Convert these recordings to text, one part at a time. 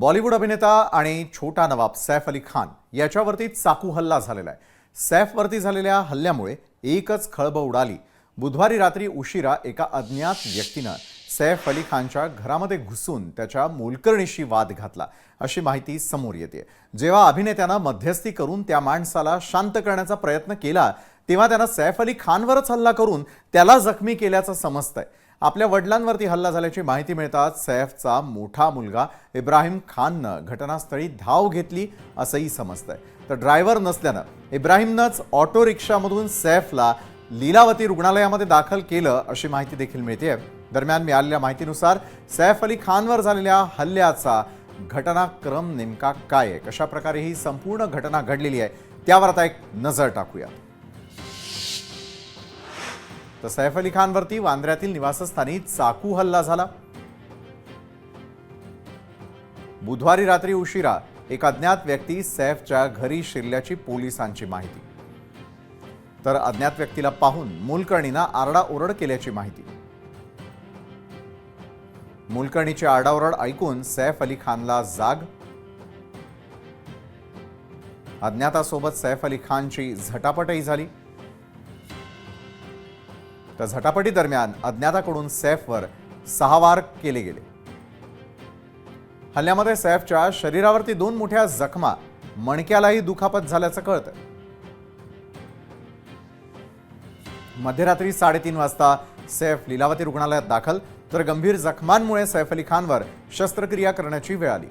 बॉलिवूड अभिनेता आणि छोटा नवाब सैफ अली खान याच्यावरती चाकू हल्ला झालेला आहे. सैफवरती झालेल्या हल्ल्यामुळे एकच खळबळ उडाली. बुधवारी रात्री उशिरा एका अज्ञात व्यक्तीनं सैफ अली खानच्या घरामध्ये घुसून त्याच्या मोलकर्णीशी वाद घातला अशी माहिती समोर येते. जेव्हा अभिनेत्यानं मध्यस्थी करून त्या माणसाला शांत करण्याचा प्रयत्न केला तेव्हा त्यानं सैफ अली खानवरच हल्ला करून त्याला जखमी केल्याचं समजतंय. आपल्या वडिलांवरती हल्ला झाल्याची माहिती मिळताच सैफचा मोठा मुलगा इब्राहिम खाननं घटनास्थळी धाव घेतली असंही समजतंय. तर ड्रायव्हर नसल्यानं इब्राहिमनंच ऑटो रिक्षामधून सैफला लीलावती रुग्णालयामध्ये दाखल केलं अशी माहिती देखील मिळते दरम्यान मिळालेल्या माहितीनुसार सैफ अली खानवर झालेल्या हल्ल्याचा घटनाक्रम नेमका काय आहे? कशा प्रकारे ही संपूर्ण घटना घडलेली आहे? त्यावर आता एक नजर टाकूया. तर सैफ अली खानवरती वांद्र्यातील निवासस्थानी चाकू हल्ला झाला. बुधवारी रात्री उशिरा एक अज्ञात व्यक्ती सैफच्या घरी शिरल्याची पोलिसांची माहिती. तर अज्ञात व्यक्तीला पाहून मुलकर्णीनं आरडाओरड केल्याची माहिती. मुलकर्णीची आरडाओरड ऐकून सैफ अली खानला जाग. अज्ञातासोबत सैफ अली खानची झटापटही झाली. तर झटापटी दरम्यान अज्ञाताकडून सैफवर सहा वार केले गेले. हल्ल्यामध्ये सैफच्या शरीरावरती दोन मोठ्या जखमा मणक्यालाही दुखापत झाल्याचं कळतं. मध्यरात्री साडेतीन वाजता सैफ लिलावती रुग्णालयात दाखल तर गंभीर जखमांमुळे सैफ अली खानवर शस्त्रक्रिया करण्याची वेळ आली.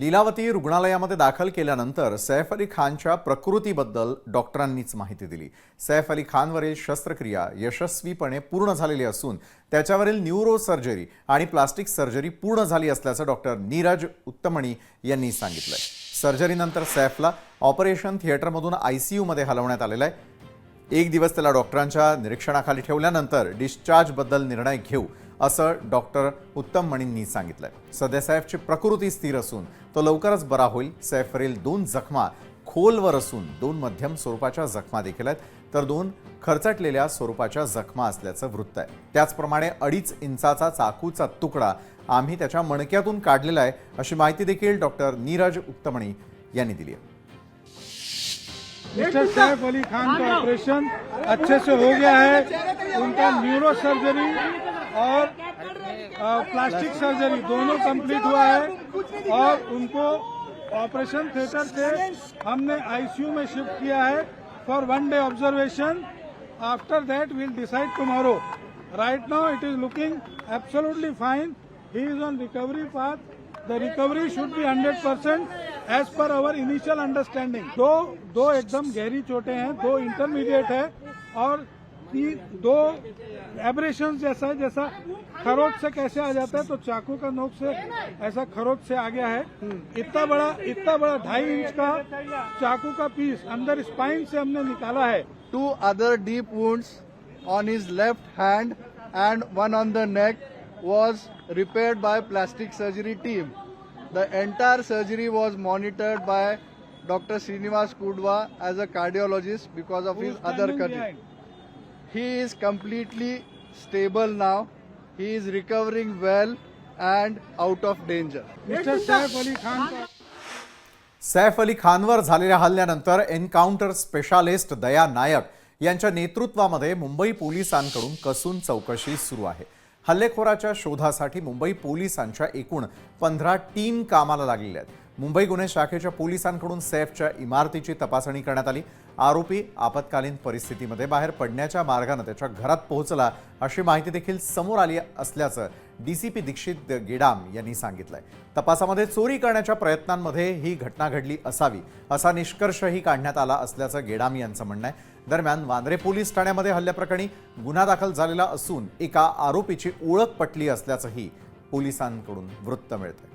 लीलावती रुग्णालयामध्ये दाखल केल्यानंतर सैफ अली खानच्या प्रकृतीबद्दल डॉक्टरांनीच माहिती दिली. सैफ अली खानवरील शस्त्रक्रिया यशस्वीपणे पूर्ण झालेली असून त्याच्यावरील न्यूरो सर्जरी आणि प्लास्टिक सर्जरी पूर्ण झाली असल्याचं डॉक्टर नीरज उत्तमणी यांनी सांगितलंय. सर्जरीनंतर सैफला ऑपरेशन थिएटरमधून आय सी यूमध्ये हलवण्यात आलेलं आहे. एक दिवस त्याला डॉक्टरांच्या निरीक्षणाखाली ठेवल्यानंतर डिस्चार्जबद्दल निर्णय घेऊ. असं डॉक्टर उत्तम मणींनी सांगितलंय. सध्या सैफची प्रकृती स्थिर असून तो लवकरच बरा होईल. सैफवरील दोन जखमा खोलवर असून दोन मध्यम स्वरूपाच्या जखमा देखील आहेत. तर दोन खरचटलेल्या स्वरूपाच्या जखमा असल्याचं वृत्त आहे. त्याचप्रमाणे अडीच इंचाचा चाकूचा तुकडा आम्ही त्याच्या मणक्यातून काढलेला आहे अशी माहिती देखील डॉक्टर नीरज उत्तमणी यांनी दिली आहे. मिस्टर सैफ अली खान का ऑपरेशन अच्छे से हो गया है. उनका न्यूरो सर्जरी और प्लास्टिक सर्जरी दोनों कंप्लीट हुआ है और उनको ऑपरेशन थिएटर से हमने आईसीयू में शिफ्ट किया है for one day observation after that will decide tomorrow right now it is looking absolutely fine he is on recovery path the recovery should be 100 percent as per our initial understanding दो दो एकदम गहरी चोटें हैं, दो intermediate है और कि दो abrasion जैसा है जैसा खरोच से कैसे आ जाता है तो चाकू का नोक से ऐसा खरोच से आ गया है। इतना बड़ा इतना बड़ा ढाई इंच का चाकू का पीस अंदर स्पाइन से हमने निकाला है। Two other deep wounds on his left hand and one on the neck was repair by plastic surgery team the entire surgery was monitored by doctor Shrinivas Kudva as a cardiologist because of Who's other condition. He is completely stable now. He is recovering well and out of danger. Mister Saif Ali Khan का सैफ अली खानवर झालेल्या हल्ल्यानंतर encounter specialist दया नायक यांच्या नेतृत्वामध्ये मुंबई पोलिसांकडून कसून चौकशी सुरू आहे हल्लेखोराच्या शोधासाठी मुंबई पोलिसांच्या एकूण पंधरा टीम कामाला लागलेल्या आहेत मुंबई गुन्हे शाखेच्या पोलिसांकडून सैफच्या इमारतीची तपासणी करण्यात आली. आरोपी आपत्कालीन परिस्थितीमध्ये बाहेर पडण्याच्या मार्गानं त्याच्या घरात पोहोचला अशी माहिती देखील समोर आली असल्याचं डीसीपी दीक्षित गेडाम यांनी सांगितलंय. तपासामध्ये चोरी करण्याच्या प्रयत्नांमध्ये ही घटना घडली असावी असा निष्कर्षही काढण्यात आला असल्याचं गेडाम यांचं म्हणणं आहे. दरम्यान वांद्रे पोलीस ठाण्यामध्ये हल्ल्याप्रकरणी गुन्हा दाखल झालेला असून एका आरोपीची ओळख पटली असल्याचंही पोलिसांकडून वृत्त मिळतं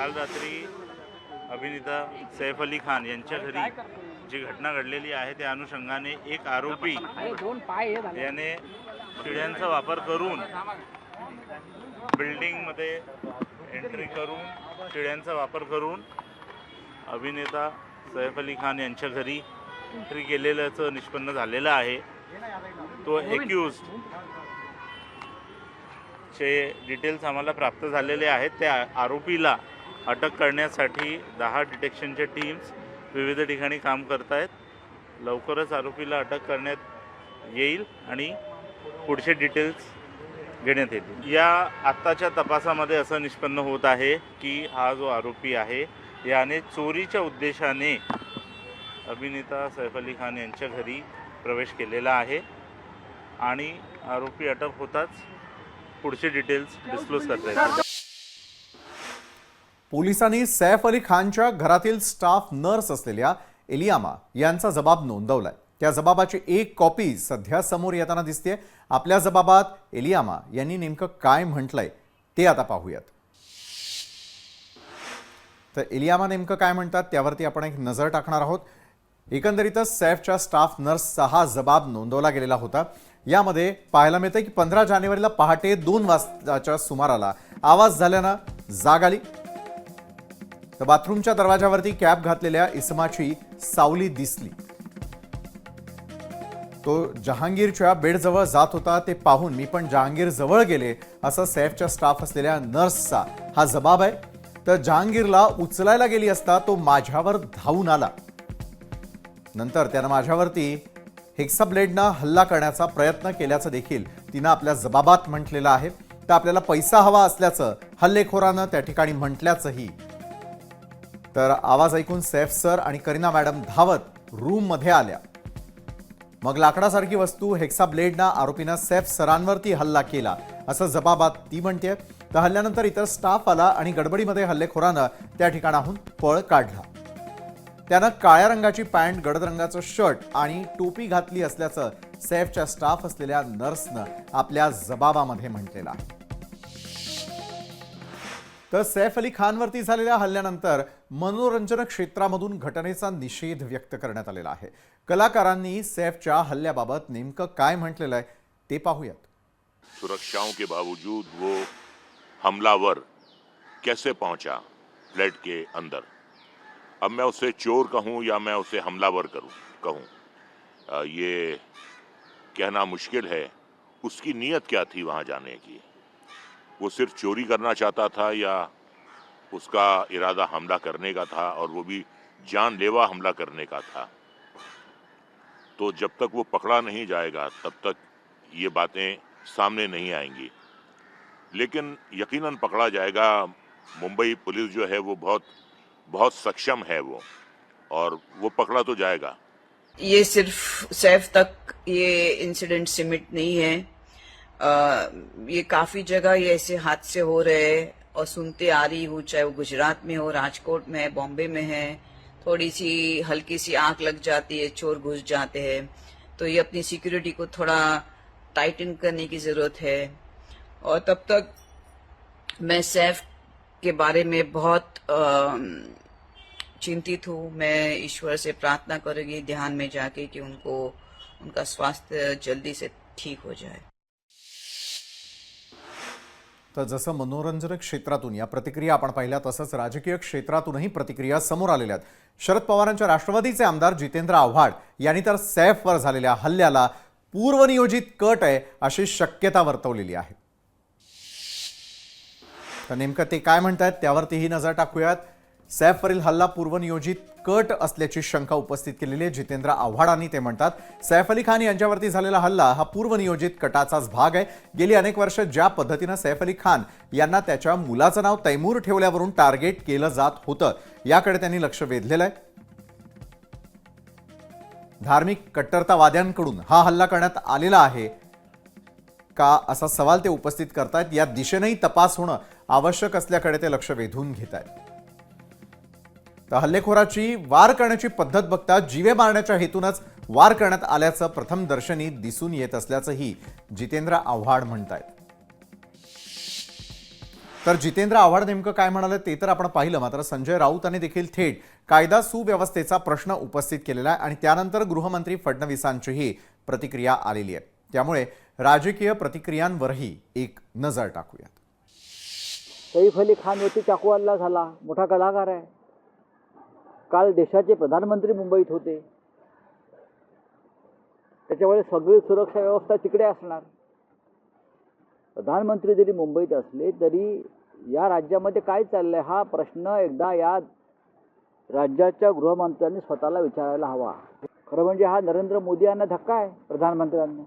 काल रात्री अभिनेता सैफ अली खान यांच्या घरी जी घटना घडलेली आहे त्या अनुषंगाने एक आरोपी याने शिड्यांचा वापर करून बिल्डिंगमध्ये एंट्री करून शिड्यांचा वापर करून अभिनेता सैफ अली खान यांच्या घरी एंट्री केलेल्याचं निष्पन्न झालेलं आहे. तो एक्युज चे डिटेल्स आम्हाला प्राप्त झालेले आहेत. त्या आरोपीला अटक करण्यासाठी दहा डिटेक्शनच्या टीम्स विविध ठिकाणी काम करत आहेत लवकरच आरोपीला अटक करण्यात येईल आणि पुढचे डिटेल्स घेण्यात येतील. या आत्ताच्या तपासामध्ये असं निष्पन्न होत आहे की हा जो आरोपी आहे याने चोरीच्या उद्देशाने अभिनेता सैफ अली खान यांच्या घरी प्रवेश केलेला आहे आणि आरोपी अटक होताच पुढचे डिटेल्स डिस्क्लोज करता येतील. पोलिसांनी सैफ अली खानच्या घरातील स्टाफ नर्स असलेल्या एलियामा यांचा जबाब नोंदवलाय. त्या जबाबाची एक कॉपी सध्या समोर येताना दिसते आपल्या जबाबात एलियामा यांनी नेमकं काय म्हटलंय ते आता पाहूयात. तर एलियामा नेमकं काय म्हणतात त्यावरती आपण एक नजर टाकणार आहोत. एकंदरीतच सैफच्या स्टाफ नर्सचा हा जबाब नोंदवला गेलेला होता. यामध्ये पाहायला मिळतं की पंधरा जानेवारीला पहाटे दोन वाजताच्या सुमाराला आवाज झाल्यानं जाग आली. तर बाथरूमच्या दरवाजावरती कॅप घातलेल्या इसमाची सावली दिसली. तो जहांगीरच्या बेडजवळ जात होता ते पाहून मी पण जहांगीर जवळ गेले असं सैफच्या स्टाफ असलेल्या नर्सचा हा जबाब आहे. तर जहांगीरला उचलायला गेली असता तो माझ्यावर धावून आला. नंतर त्यानं माझ्यावरती हेक्सा ब्लेडनं हल्ला करण्याचा प्रयत्न केल्याचं देखील तिनं आपल्या जबाबात म्हटलेलं आहे. तर आपल्याला पैसा हवा असल्याचं हल्लेखोरानं त्या ठिकाणी म्हटल्याचंही तर आवाज ऐकून सैफ सर आणि करीना मॅडम धावत रूममध्ये आल्या. मग लाकडासारखी वस्तू हेक्सा ब्लेडनं आरोपीनं सैफ सरांवरती हल्ला केला असं जबाबात ती म्हणते तर हल्ल्यानंतर इतर स्टाफ आला आणि गडबडीमध्ये हल्लेखोरानं त्या ठिकाणाहून पळ काढला. त्यानं काळ्या रंगाची पॅन्ट गडद रंगाचं शर्ट आणि टोपी घातली असल्याचं सैफच्या स्टाफ असलेल्या नर्सनं आपल्या जबाबामध्ये म्हटलेलं आहे. तर सैफ अली खानवरती झालेल्या हल्ल्यानंतर मनोरंजन क्षेत्रामधून घटनेचा निषेध व्यक्त करण्यात आलेला आहे. कलाकारांनी सैफच्या हल्ल्याबाबत नेमकं काय म्हटलेलं आहे ते पाहूयात. सुरक्षाओं के बावजूद वो हमलावर कैसे पहुँचा फ्लैट के अंदर? अब मैं उसे चोर कहूँ या मैं उसे हमलावर करूँ? कहूँ। अ, ये कहना मुश्किल है। उसकी नीयत क्या थी वहाँ जाने की? वो सिर्फ़ चोरी करना चाहता था या उसका इरादा हमला करने का था और वो भी जानलेवा हमला करने का था? तो जब तक वो पकड़ा नहीं जाएगा, तब तक ये बातें सामने नहीं आएँगी। लेकिन यकीनन पकड़ा जाएगा, मुंबई पुलिस जो है वो बहुत बहुत सक्षम है वो, और वो पकड़ा तो जाएगा। ये सिर्फ़ सैफ तक ये इंसिडेंट सिमिट नहीं है। ये काफ़ी जगह ये ऐसे हादसे हो रहे हैं और सुनते आ रही हूँ, चाहे वो गुजरात में हो, राजकोट में है, बॉम्बे में है थोड़ी सी हल्की सी आँख लग जाती है, चोर घुस जाते हैं। तो ये अपनी सिक्योरिटी को थोड़ा टाइटन करने की ज़रूरत है। और तब तक मैं सैफ के बारे में बहुत चिंतित हूँ। मैं ईश्वर से प्रार्थना करूँगी, ध्यान में जाके कि उनको, उनका स्वास्थ्य जल्दी से ठीक हो जाए। तर जसं मनोरंजन क्षेत्रातून या प्रतिक्रिया आपण पाहिल्या तसंच राजकीय क्षेत्रातूनही प्रतिक्रिया समोर आलेल्या आहेत. शरद पवारांच्या राष्ट्रवादीचे आमदार जितेंद्र आव्हाड यांनी तर सैफवर झालेल्या हल्ल्याला पूर्वनियोजित कट आहे अशी शक्यता वर्तवलेली आहे. तर नेमकं ते काय म्हणतात त्यावरतीही नजर टाकूयात. सैफवरील हल्ला पूर्वनियोजित कट असल्याची शंका उपस्थित केलेली आहे जितेंद्र आव्हाडांनी ते म्हणतात. सैफ अली खान यांच्यावरती झालेला हल्ला हा पूर्वनियोजित कटाचाच भाग आहे. गेली अनेक वर्ष ज्या पद्धतीनं सैफ अली खान यांना त्याच्या मुलाचं नाव तैमूर ठेवल्यावरून टार्गेट केलं जात होतं याकडे त्यांनी लक्ष वेधलेलं आहे. धार्मिक कट्टरतावाद्यांकडून हा हल्ला करण्यात आलेला आहे का असा सवाल ते उपस्थित करतायत या दिशेनेही तपास होणं आवश्यक असल्याकडे ते लक्ष वेधून घेत आहेत तर हल्लेखोराची वार करण्याची पद्धत बघता जीवे मारण्याच्या हेतूनच वार करण्यात आल्याचं प्रथम दर्शनी दिसून येत असल्याचंही जितेंद्र आव्हाड म्हणतायत. तर जितेंद्र आव्हाड नेमकं काय म्हणाले ते तर आपण पाहिलं मात्र संजय राऊतांनी देखील थेट कायदा सुव्यवस्थेचा प्रश्न उपस्थित केलेला आहे आणि त्यानंतर गृहमंत्री फडणवीसांचीही प्रतिक्रिया आलेली आहे. त्यामुळे राजकीय प्रतिक्रियांवरही एक नजर टाकूयात. सैफ अली खानवरती चाकू हल्ला झाला मोठा कलाकार आहे. काल देशाचे प्रधानमंत्री मुंबईत होते. त्याच्यामुळे सगळी सुरक्षा व्यवस्था तिकडे असणार. प्रधानमंत्री जरी मुंबईत असले तरी या राज्यामध्ये काय चाललंय हा प्रश्न एकदा या राज्याच्या गृहमंत्र्यांनी स्वतःला विचारायला हवा. खरं म्हणजे हा नरेंद्र मोदी यांना धक्का आहे प्रधानमंत्र्यांना.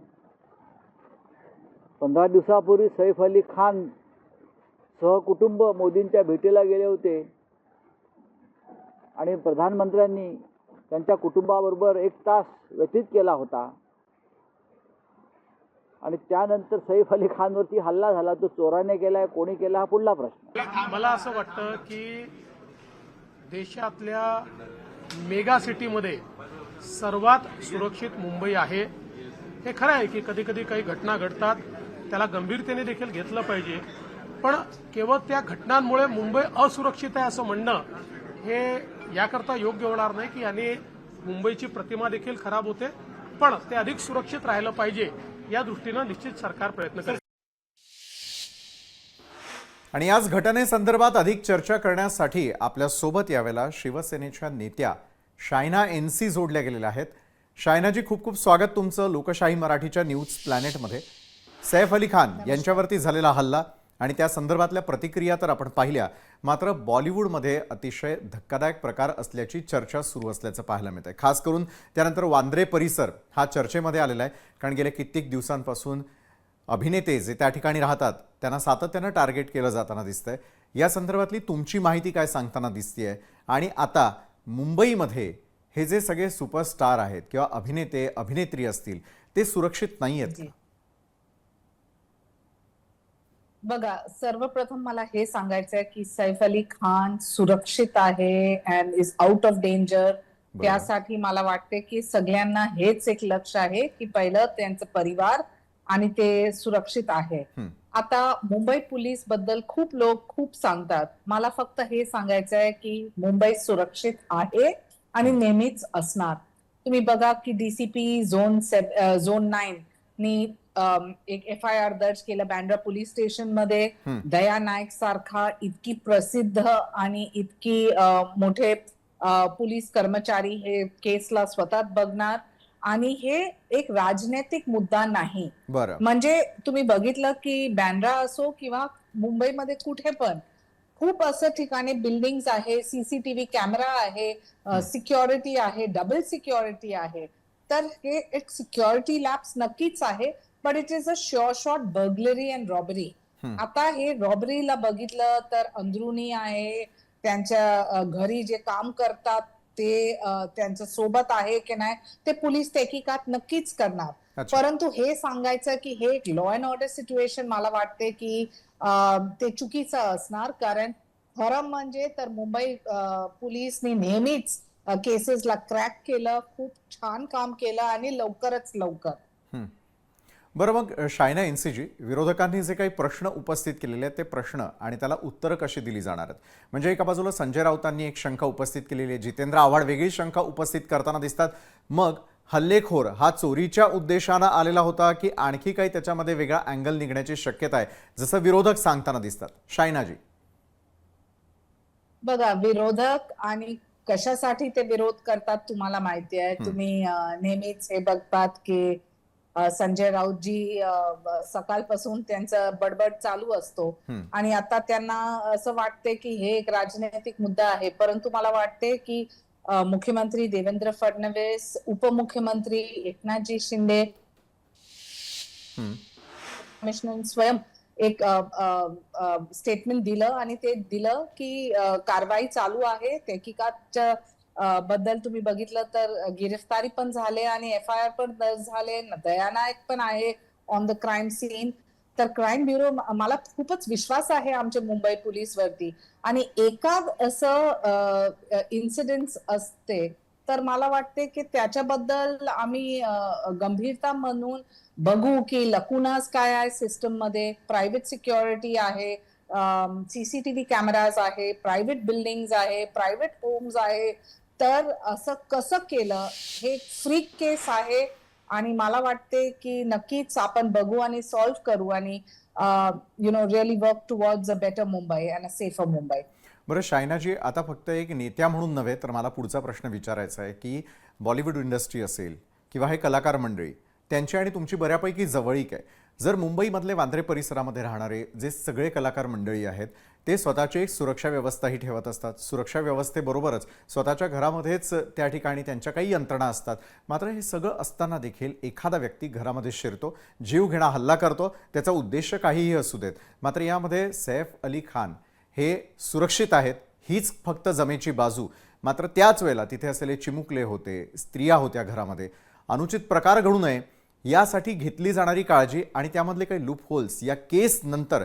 पंधरा दिवसापूर्वी सैफ अली खान सहकुटुंब मोदींच्या भेटीला गेले होते. आणि प्रधानमंत्र्यांनी त्यांच्या कुटुंबाबरोबर एक तास व्यतीत केला होता. आणि त्यानंतर सैफ अली खानवरती हल्ला झाला. तो चोराने केलाय कोणी केला हा पुढला प्रश्न. मला असं वाटतं की देशातल्या मेगा सिटीमध्ये सर्वात सुरक्षित मुंबई आहे. हे खरं आहे की कधी कधी काही घटना घडतात. त्याला गंभीरतेने देखील घेतलं पाहिजे. पण केवळ त्या घटनांमुळे मुंबई असुरक्षित आहे असं म्हणणं हे याकरता योग्य होणार नाही की याने मुंबईची प्रतिमा देखील खराब होते पण ते अधिक सुरक्षित राहिलं पाहिजे या दृष्टीनं निश्चित सरकार प्रयत्न करेल. आणि याच घटनेसंदर्भात अधिक चर्चा करण्यासाठी आपल्यासोबत यावेळेला शिवसेनेच्या नेत्या शायना एन सी जोडल्या गेलेल्या आहेत. शायनाजी खूप खूप स्वागत तुमचं लोकशाही मराठीच्या न्यूज प्लॅनेटमध्ये. सैफ अली खान यांच्यावरती झालेला हल्ला. आणि त्या संदर्भातल्या प्रतिक्रिया तर आपण पाहिल्या. मात्र बॉलिवूडमध्ये अतिशय धक्कादायक प्रकार असल्याची चर्चा सुरू असल्याचं पाहायला मिळत आहे खास करून त्यानंतर वांद्रे परिसर हा चर्चेमध्ये आलेला आहे. कारण गेल्या कित्येक दिवसांपासून अभिनेते जे त्या ठिकाणी राहतात त्यांना सातत्यानं टार्गेट केलं जाताना दिसतंय. या संदर्भातली तुमची माहिती काय सांगताना दिसतीये? आणि आता मुंबईमध्ये हे जे सगळे सुपरस्टार आहेत किंवा अभिनेते अभिनेत्री असतील ते सुरक्षित नाही आहेत जी. बघा सर्वप्रथम मला हे सांगायचं आहे की सैफ अली खान सुरक्षित आहे and is out of danger त्यासाठी मला वाटते की सगळ्यांना हेच एक लक्ष आहे की पहिलं त्यांचं परिवार आणि ते सुरक्षित आहे. आता मुंबई पोलीसबद्दल खूप लोक खूप सांगतात. मला फक्त हे सांगायचं आहे की मुंबई सुरक्षित आहे आणि नेहमीच असणार. तुम्ही बघा की डीसीपी झोन झोन नाईन नी एक एफ आय आर दर्ज केलं बँड्रा पोलीस स्टेशनमध्ये. दया नाईक सारखा इतकी प्रसिद्ध आणि इतकी मोठे पोलीस कर्मचारी हे केसला स्वतः बघणार. आणि हे एक राजनैतिक मुद्दा नाही. म्हणजे तुम्ही बघितलं की बँड्रा असो किंवा मुंबईमध्ये कुठे पण खूप असं ठिकाणी बिल्डिंग आहे सीसीटीव्ही कॅमेरा आहे सिक्युरिटी आहे डबल सिक्युरिटी आहे. तर हे एक सिक्युरिटी लॅब्स नक्कीच आहे. But it is a short short burglary and robbery. आता हे रॉबरीला बघितलं तर अंदरुनी आहे त्यांच्या घरी जे काम करतात ते त्यांच्यासोबत आहे की नाही ते पोलीस तहकीकात नक्कीच करणार. परंतु हे सांगायचं की हे एक लॉ अँड ऑर्डर सिच्युएशन मला वाटते की ते चुकीचं असणार. कारण खरं म्हणजे तर मुंबई पोलिसनी नेहमीच केसेसला क्रॅक केलं खूप छान काम केलं आणि लवकरच लवकर. बरं मग शायना एनसीजी विरोधकांनी जे काही प्रश्न उपस्थित केलेले आहेत ते प्रश्न आणि त्याला उत्तरं कशी दिली जाणार आहेत? म्हणजे एका बाजूला संजय राऊतांनी एक शंका उपस्थित केलेली आहे जितेंद्र आव्हाड वेगळी शंका उपस्थित करताना दिसतात. मग हल्लेखोर हा चोरीच्या उद्देशानं आलेला होता की आणखी काही त्याच्यामध्ये वेगळा अँगल निघण्याची शक्यता आहे? जसं विरोधक सांगताना दिसतात. शायनाजी. बघा विरोधक आणि कशासाठी ते विरोध करतात तुम्हाला माहिती आहे. तुम्ही नेहमीच हे बघतात की संजय राऊतजी सकाळपासून त्यांचं बडबड चालू असतो. आणि आता त्यांना असं वाटते की हे एक राजनैतिक मुद्दा आहे परंतु मला वाटते की मुख्यमंत्री देवेंद्र फडणवीस उपमुख्यमंत्री एकनाथजी शिंदे. कमिशनर स्वयं एक स्टेटमेंट दिलं आणि ते दिलं की कारवाई चालू आहे तहकीकातच्या बद्दल तुम्ही बघितलं तर गिरफ्तारी पण झाले आणि एफ आय आर पण दर्ज झाले. दयानायक पण आहे ऑन द क्राईम सीन तर क्राईम ब्युरो मला खूपच विश्वास आहे आमच्या मुंबई पोलीस वरती आणि एकाच असं इन्सिडेंट असते तर मला वाटते की त्याच्याबद्दल आम्ही गंभीरता म्हणून बघू की लकुनास काय आहे सिस्टममध्ये प्रायव्हेट सिक्युरिटी आहे सीसीटीव्ही कॅमेराज आहे प्रायव्हेट बिल्डिंग आहे प्रायव्हेट होम्स आहे तर असं कसं केलं? हे फ्रीक केस आहे आणि मला वाटते की नक्कीच आपण बघू आणि सॉल्व्ह करू आणि you know really work towards a better Mumbai and a safer Mumbai बरं शायनाजी आता फक्त एक नेत्या म्हणून नव्हे तर मला पुढचा प्रश्न विचारायचा आहे की बॉलिवूड इंडस्ट्री असेल किंवा हे कलाकार मंडळी त्यांची आणि तुमची बऱ्यापैकी जवळीक आहे. जर मुंबईमधले वांद्रे परिसरामध्ये राहणारे जे सगळे कलाकार मंडळी आहेत ते स्वतःची एक सुरक्षा व्यवस्थाही ठेवत असतात. सुरक्षा व्यवस्थेबरोबरच स्वतःच्या घरामध्येच त्या ठिकाणी त्यांच्या काही यंत्रणा असतात. मात्र हे सगळं असताना देखील एखादा व्यक्ती घरामध्ये शिरतो जीव घेणा हल्ला करतो त्याचा उद्देश काहीही असू देत. मात्र यामध्ये सैफ अली खान हे सुरक्षित आहेत हीच फक्त जमेची बाजू. मात्र त्याच वेळेला तिथे असलेले चिमुकले होते स्त्रिया होत्या घरामध्ये. अनुचित प्रकार घडू नये यासाठी घेतली जाणारी काळजी आणि त्यामधले काही लूप होल्स या केस नंतर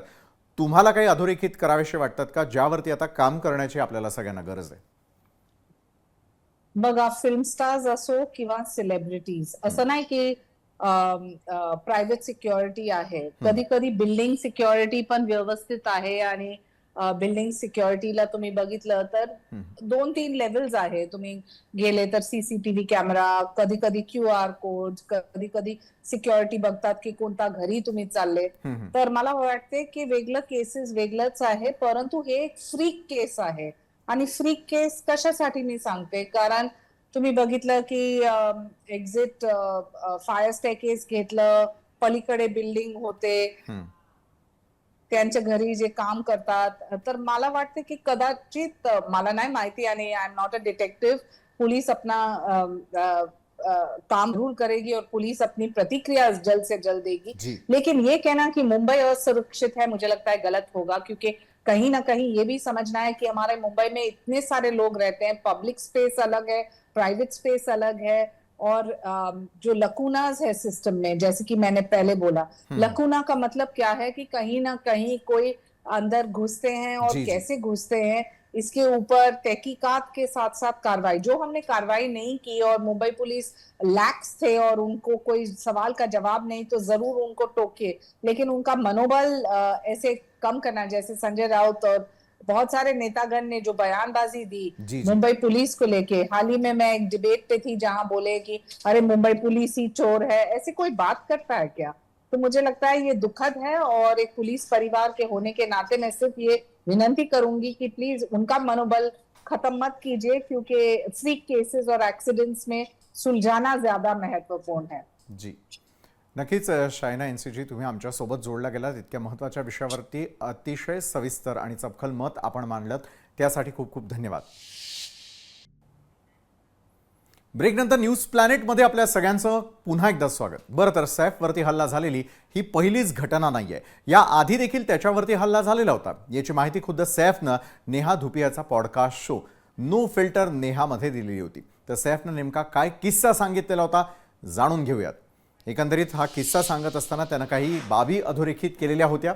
तुम्हाला काही अधोरेखित करावेसे वाटतात का? ज्यावरती आता काम करण्याची आपल्याला सगळ्यांना गरज आहे. बघा फिल्म स्टार्स असो किंवा सेलिब्रिटीज असं नाही की प्रायव्हेट सिक्युरिटी आहे. कधी कधी बिल्डिंग सिक्युरिटी पण व्यवस्थित आहे आणि बिल्डिंग सिक्युरिटीला तुम्ही बघितलं तर दोन तीन लेवल्स आहे. तुम्ही गेले तर सीसीटीव्ही कॅमेरा कधी कधी क्यू आर कोड कधी कधी सिक्युरिटी बघतात की कोणता घरी तुम्ही चालले. तर मला वाटते की वेगळं केसेस वेगळंच आहे परंतु हे एक फ्रीक केस आहे. आणि फ्रीक केस कशासाठी मी सांगते? कारण तुम्ही बघितलं की एक्झिट फायर स्टेकेस घेतलं पलीकडे बिल्डिंग होते. त्यांच्या घरी जे काम करतात तर मला वाटते की कदाचित मला नाही माहिती आणि I am not a detective police अपना अ, अ, अ, काम ज़रूर करेगी और पुलिस अपनी प्रतिक्रिया जल्द से जल्द देगी। लेकिन ये कहना कि मुंबई असुरक्षित है मुझे लगता है गलत होगा क्योंकि कहीं ना कहीं ये भी समझना है कि हमारे मुंबई में इतने सारे लोग रहते हैं। पब्लिक स्पेस अलग है प्राइवेट स्पेस अलग है और जो लकूनाज है सिस्टम में जैसे कि मैंने पहले बोला हम्म. लकूना का मतलब क्या है कि कहीं ना कहीं कोई अंदर घुसते हैं और जी. कैसे घुसते हैं इसके ऊपर तहकीकात के साथ साथ कार्रवाई जो हमने कार्रवाई नहीं की और मुंबई पुलिस लैक्स थे और उनको कोई सवाल का जवाब नहीं तो ज़रूर उनको टोके लेकिन उनका मनोबल ऐसे कम करना जैसे संजय राउत और बहुत सारे नेतागण ने जो बयानबाजी दी मुंबई पुलिस को लेके। हाल ही में मैं एक डिबेट पे थी जहाँ बोले कि अरे मुंबई पुलिस ही चोर है। ऐसी कोई बात करता है क्या? तो मुझे लगता है ये दुखद है और एक पुलिस परिवार के होने के नाते मैं सिर्फ़ ये विनंती करूँगी कि प्लीज़ उनका मनोबल खत्म मत कीजिए क्योंकि फ्रीक केसेस और एक्सीडेंट्स में सुलझाना ज़्यादा महत्वपूर्ण है। जी। नक्कीच शायना एन सी जी तुम्ही आमच्यासोबत जोडला गेलात. इतक्या महत्त्वाच्या विषयावरती अतिशय सविस्तर आणि चपखल मत आपण मांडलं त्यासाठी खूप खूप धन्यवाद. ब्रेकनंतर न्यूज प्लॅनेटमध्ये आपल्या सगळ्यांचं पुन्हा एकदा स्वागत. बरं तर सैफवरती हल्ला झालेली ही पहिलीच घटना नाही आहे या आधी देखील त्याच्यावरती हल्ला झालेला होता. याची माहिती खुद्द सैफनं नेहा धुपियाचा पॉडकास्ट शो नो फिल्टर नेहामध्ये दिलेली होती. तर सैफनं नेमका काय किस्सा सांगितलेला होता जाणून घेऊयात. एकंदरीत हा किस्सा सांगत असताना त्यानं काही बाबी अधोरेखित केलेल्या होत्या.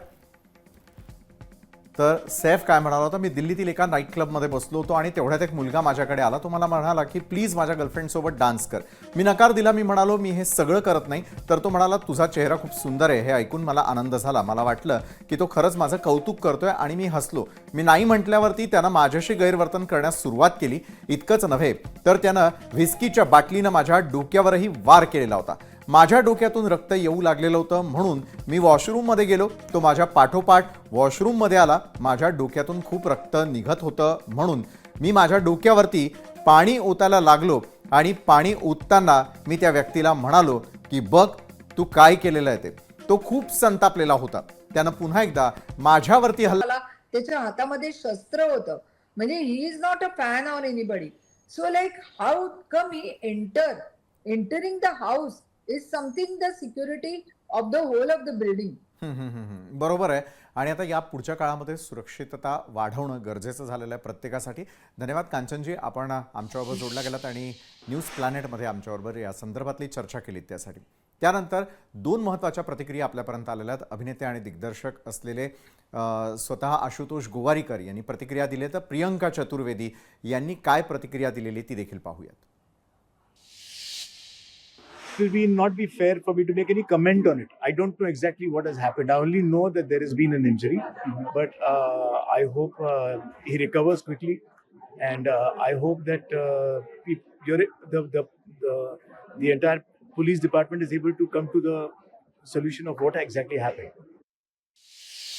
तर सैफ काय म्हणाला होता मी दिल्लीतील एका नाईट क्लबमध्ये बसलो होतो आणि तेवढ्यात एक मुलगा माझ्याकडे आला. तो मला म्हणाला की प्लीज माझ्या गर्लफ्रेंडसोबत डान्स कर. मी नकार दिला मी म्हणालो मी हे सगळं करत नाही. तर तो म्हणाला तुझा चेहरा खूप सुंदर आहे. हे ऐकून मला आनंद झाला. मला वाटलं की तो खरंच माझं कौतुक करतोय आणि मी हसलो. मी नाही म्हटल्यावरती त्यानं माझ्याशी गैरवर्तन करण्यास सुरुवात केली. इतकंच नव्हे तर त्यानं व्हिस्कीच्या बाटलीनं माझ्या डोक्यावरही वार केलेला होता. माझ्या डोक्यातून रक्त येऊ लागलेलं होतं म्हणून मी वॉशरूममध्ये गेलो. तो माझ्या पाठोपाठ वॉशरूममध्ये आला. माझ्या डोक्यातून खूप रक्त निघत होतं म्हणून मी माझ्या डोक्यावरती पाणी ओतायला लागलो आणि पाणी ओतताना मी त्या व्यक्तीला म्हणालो की बघ तू काय केलेलं आहे ते. तो खूप संतापलेला होता. त्यानं पुन्हा एकदा माझ्यावरती हल्ला त्याच्या हातामध्ये शस्त्र होतं. म्हणजे he is not a fan on anybody so like how come he enter entering the house is something the security of the whole of the building बरोबर आहे. आणि आता या पुढच्या काळामध्ये सुरक्षितता वाढवणं गरजेचं झालेलं आहे प्रत्येकासाठी. धन्यवाद कांचनजी. आपण आमच्याबरोबर जोडला गेलात आणि न्यूज प्लॅनेटमध्ये आमच्याबरोबर या संदर्भातली चर्चा केली त्यासाठी. त्यानंतर दोन महत्त्वाच्या प्रतिक्रिया आपल्यापर्यंत आलेल्या आहेत. अभिनेते आणि दिग्दर्शक असलेले स्वतः आशुतोष गोवारीकर यांनी प्रतिक्रिया दिली तर प्रियंका चतुर्वेदी यांनी काय प्रतिक्रिया दिलेली ती देखील पाहूयात. will be not be fair for me to make any comment on it. I don't know exactly what has happened. I only know that there has been an injury, but uh, I hope uh, he recovers quickly, and uh, I hope that uh, peop- you're, the, the the the entire police department is able to come to the solution of what exactly happened.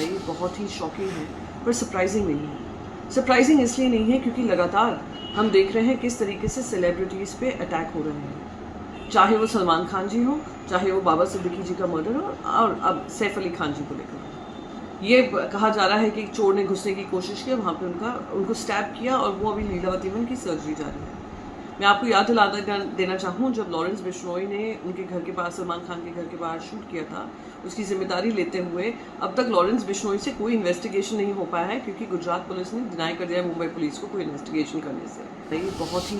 ये बहुत ही shocking है पर surprising नहीं है surprising इसलिए नहीं है क्योंकि लगातार हम देख रहे हैं किस तरीके से सेलिब्रिटीज़ पे अटैक हो रहे हैं चाहे वो सलमान खान जी हो, चाहे वो बाबा सिद्दीकी जी का मर्डर हो, और अब सैफ अली खान जी को लेकर। ये कहा जा रहा है कि चोर ने घुसने की कोशिश की वहाँ पे उनका, उनको स्टैप किया और वो अभी लीलावती में उनकी सर्जरी जारी है। मैं आपको याद दिला देना- चाहूँ, जब लॉरेंस बिश्नोई ने उनके घर के पास, सलमान खान के घर के बाहर शूट किया था, उसकी ज़िम्मेदारी लेते हुए, अब तक लॉरेंस बिश्नोई से कोई इन्वेस्टिगेशन नहीं हो पाया है, क्योंकि गुजरात पुलिस ने डिनाई कर दिया है, मुंबई पुलिस को कोई इन्वेस्टिगेशन करने से। ये बहुत ही